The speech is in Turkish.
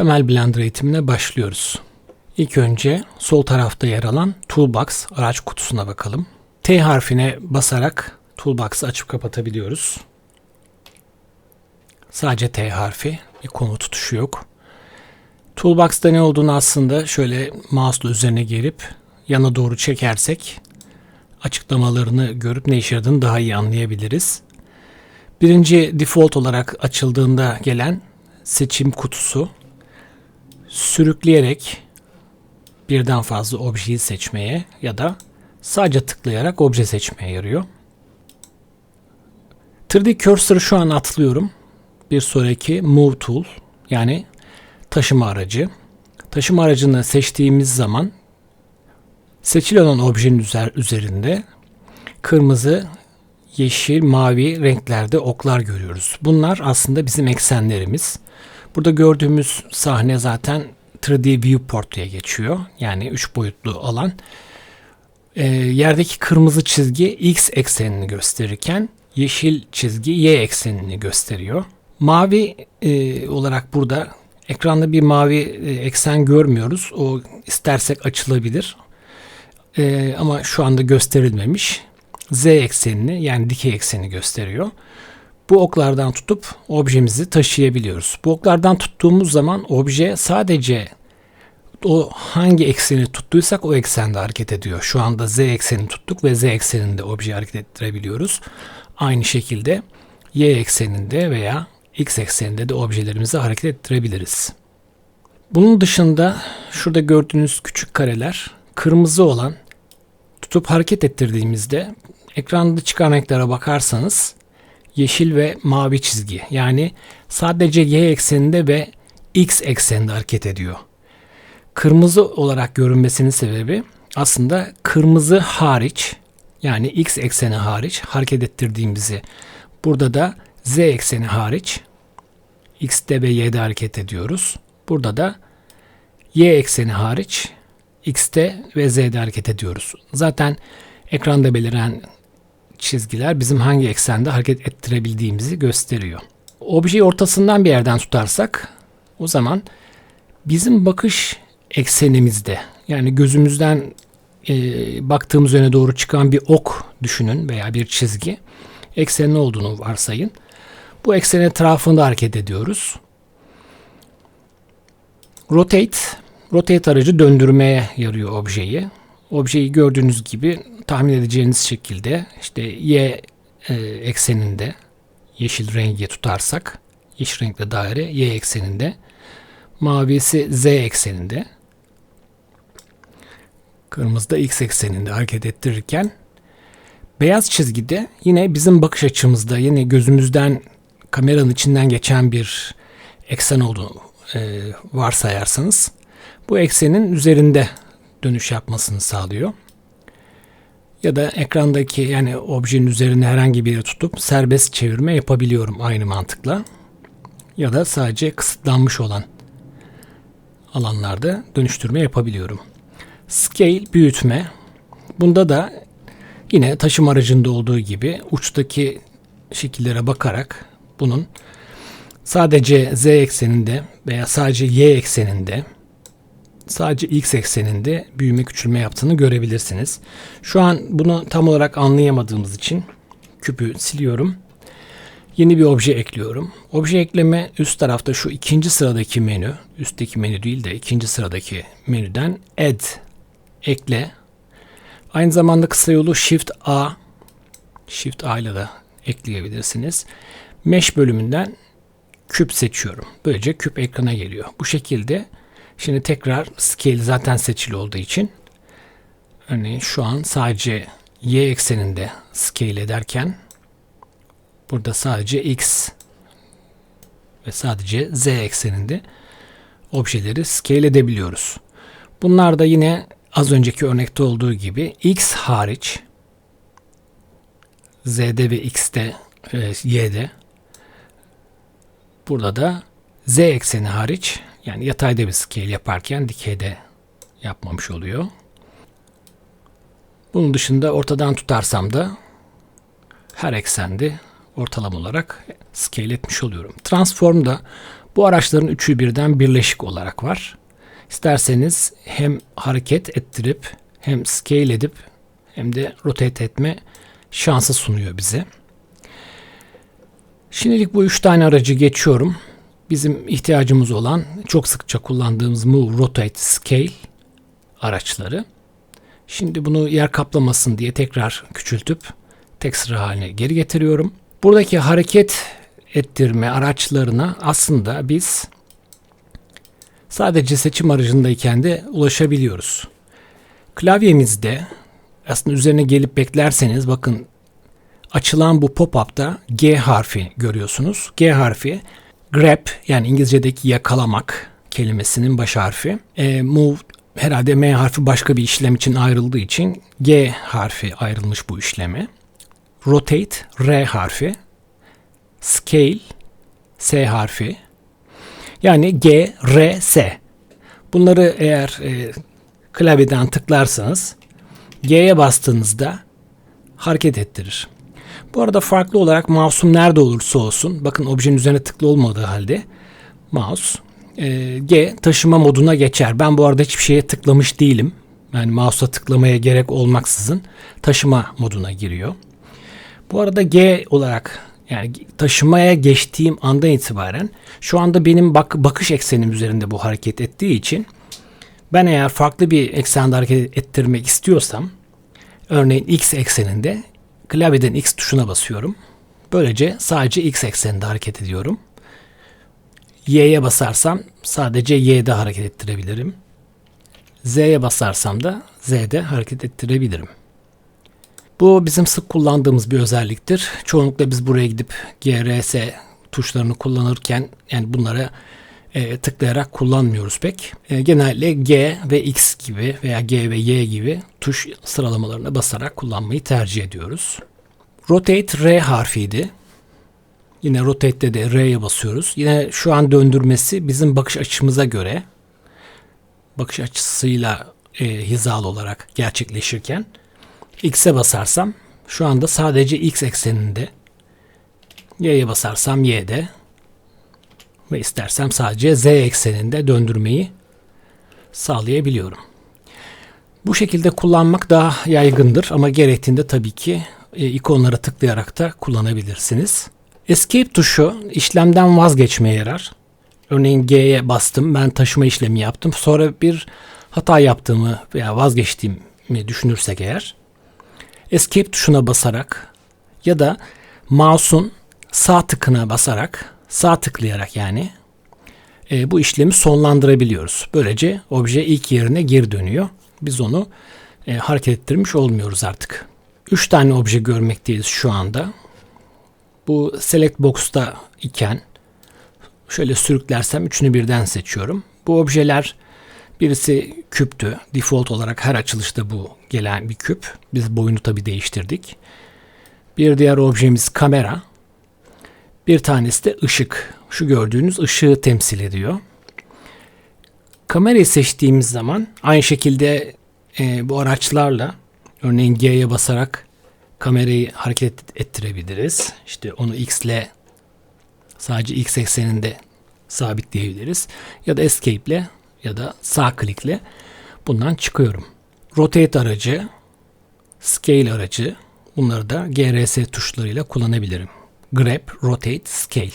Temel Blender eğitimine başlıyoruz. İlk önce sol tarafta yer alan Toolbox araç kutusuna bakalım. T harfine basarak Toolbox'ı açıp kapatabiliyoruz. Sadece T harfi, bir konu tutuşu yok. Toolbox'ta ne olduğunu aslında şöyle mouse'la üzerine gelip yana doğru çekersek açıklamalarını görüp ne işe yaradığını daha iyi anlayabiliriz. Birinci default olarak açıldığında gelen seçim kutusu sürükleyerek birden fazla objeyi seçmeye ya da sadece tıklayarak obje seçmeye yarıyor. 3D Cursor'ı şu an atlıyorum. Bir sonraki Move Tool yani taşıma aracı. Taşıma aracını seçtiğimiz zaman seçili olan objenin üzerinde kırmızı, yeşil, mavi renklerde oklar görüyoruz. Bunlar aslında bizim eksenlerimiz. Burada gördüğümüz sahne zaten 3D viewport diye geçiyor. Yani 3 boyutlu alan. E, yerdeki kırmızı çizgi x eksenini gösterirken yeşil çizgi y eksenini gösteriyor. Mavi e, olarak burada ekranda bir mavi e, eksen görmüyoruz. O istersek açılabilir. E, ama şu anda gösterilmemiş. Z eksenini yani dikey ekseni gösteriyor. Bu oklardan tutup objemizi taşıyabiliyoruz. Bu oklardan tuttuğumuz zaman obje sadece o hangi ekseni tuttuysak o eksende hareket ediyor. Şu anda z eksenini tuttuk ve z ekseninde obje hareket ettirebiliyoruz. Aynı şekilde y ekseninde veya x ekseninde de objelerimizi hareket ettirebiliriz. Bunun dışında şurada gördüğünüz küçük kareler kırmızı olan tutup hareket ettirdiğimizde ekranda çıkan renklere bakarsanız yeşil ve mavi çizgi yani sadece y ekseninde ve x ekseninde hareket ediyor. Kırmızı olarak görünmesinin sebebi aslında kırmızı hariç yani x ekseni hariç hareket ettirdiğimizi burada da z ekseni hariç x'te ve y'de hareket ediyoruz. Burada da y ekseni hariç x'te ve z'de hareket ediyoruz. Zaten ekranda beliren çizgiler bizim hangi eksende hareket ettirebildiğimizi gösteriyor. Objeyi ortasından bir yerden tutarsak o zaman bizim bakış eksenimizde yani gözümüzden e, baktığımız yöne doğru çıkan bir ok düşünün veya bir çizgi eksenin olduğunu varsayın. Bu eksen etrafında hareket ediyoruz. Rotate, rotate aracı döndürmeye yarıyor objeyi. Objeyi gördüğünüz gibi tahmin edeceğiniz şekilde işte y e, ekseninde yeşil rengi tutarsak yeşil renkli daire y ekseninde mavisi z ekseninde kırmızı da x ekseninde hareket ettirirken beyaz çizgide yine bizim bakış açımızda yine gözümüzden kameranın içinden geçen bir eksen olduğunu e, varsayarsanız bu eksenin üzerinde dönüş yapmasını sağlıyor. Ya da ekrandaki yani objenin üzerinde herhangi bir yere tutup serbest çevirme yapabiliyorum aynı mantıkla. Ya da sadece kısıtlanmış olan alanlarda dönüştürme yapabiliyorum. Scale büyütme. Bunda da yine taşım aracında olduğu gibi uçtaki şekillere bakarak bunun sadece z ekseninde veya sadece y ekseninde sadece x ekseninde büyüme küçülme yaptığını görebilirsiniz. Şu an bunu tam olarak anlayamadığımız için küpü siliyorum. Yeni bir obje ekliyorum. Obje ekleme üst tarafta şu ikinci sıradaki menü, üstteki menü değil de ikinci sıradaki menüden add ekle. Aynı zamanda kısa yolu Shift A Shift A ile de ekleyebilirsiniz. Mesh bölümünden küp seçiyorum. Böylece küp ekrana geliyor. Bu şekilde şimdi tekrar scale zaten seçili olduğu için örneğin şu an sadece y ekseninde scale ederken burada sadece x ve sadece z ekseninde objeleri scale edebiliyoruz. Bunlar da yine az önceki örnekte olduğu gibi x hariç z'de ve x'te e, y'de burada da z ekseni hariç yani yatayda bir scale yaparken dikeyde yapmamış oluyor. Bunun dışında ortadan tutarsam da her eksende ortalama olarak scale etmiş oluyorum. Transform da Bu araçların üçü birden birleşik olarak var. İsterseniz hem hareket ettirip hem scale edip hem de rotate etme şansı sunuyor bize. Şimdilik bu üç tane aracı geçiyorum. Bizim ihtiyacımız olan çok sıkça kullandığımız Move, Rotate, Scale araçları. Şimdi bunu yer kaplamasın diye tekrar küçültüp tek sıra haline geri getiriyorum. Buradaki hareket ettirme araçlarına aslında biz sadece seçim aracındayken de ulaşabiliyoruz. Klavyemizde aslında üzerine gelip beklerseniz bakın açılan bu pop-up'ta G harfi görüyorsunuz. G harfi grab yani İngilizce'deki yakalamak kelimesinin baş harfi. E, move herhalde M harfi başka bir işlem için ayrıldığı için G harfi ayrılmış bu işleme. Rotate R harfi. Scale S harfi. Yani G, R, S. Bunları eğer e, klavyeden tıklarsanız G'ye bastığınızda hareket ettirir. Bu arada farklı olarak mouse'um nerede olursa olsun bakın objenin üzerine tıklı olmadığı halde mouse e, G taşıma moduna geçer. Ben bu arada hiçbir şeye tıklamış değilim. Yani mouse'a tıklamaya gerek olmaksızın taşıma moduna giriyor. Bu arada G olarak yani taşımaya geçtiğim andan itibaren şu anda benim bak bakış eksenim üzerinde bu hareket ettiği için ben eğer farklı bir eksende hareket ettirmek istiyorsam örneğin x ekseninde klavyeden x tuşuna basıyorum. Böylece sadece x ekseninde hareket ediyorum. Y'ye basarsam sadece Y'de hareket ettirebilirim. Z'ye basarsam da Z'de hareket ettirebilirim. Bu bizim sık kullandığımız bir özelliktir. Çoğunlukla biz buraya gidip GRS tuşlarını kullanırken yani bunlara e, tıklayarak kullanmıyoruz pek. E, genelde G ve X gibi veya G ve Y gibi tuş sıralamalarına basarak kullanmayı tercih ediyoruz. Rotate R harfiydi. Yine rotate'de de R'ye basıyoruz. Yine şu an döndürmesi bizim bakış açımıza göre bakış açısıyla e, hizalı olarak gerçekleşirken X'e basarsam şu anda sadece X ekseninde Y'ye basarsam Y'de ve istersem sadece Z ekseninde döndürmeyi sağlayabiliyorum. Bu şekilde kullanmak daha yaygındır ama gerektiğinde tabii ki e, ikonlara tıklayarak da kullanabilirsiniz. Escape tuşu işlemden vazgeçmeye yarar. Örneğin G'ye bastım, ben taşıma işlemi yaptım. Sonra bir hata yaptığımı veya vazgeçtiğimi düşünürsek eğer Escape tuşuna basarak ya da mouse'un sağ tıkına basarak, sağ tıklayarak yani e, bu işlemi sonlandırabiliyoruz. Böylece obje ilk yerine geri dönüyor. Biz onu e, hareket ettirmiş olmuyoruz artık. 3 tane obje görmekteyiz şu anda. Bu select box'ta iken şöyle sürüklersem üçünü birden seçiyorum. Bu objeler birisi küptü. Default olarak her açılışta bu gelen bir küp. Biz boyunu tabi değiştirdik. Bir diğer objemiz kamera. Bir tanesi de ışık. Şu gördüğünüz ışığı temsil ediyor. Kamerayı seçtiğimiz zaman aynı şekilde e, bu araçlarla örneğin G'ye basarak kamerayı hareket ettirebiliriz. İşte onu X ile sadece X ekseninde sabitleyebiliriz. Ya da Escape ile ya da sağ klikle bundan çıkıyorum. Rotate aracı, Scale aracı bunları da GRS tuşlarıyla kullanabilirim. Grab, Rotate, Scale.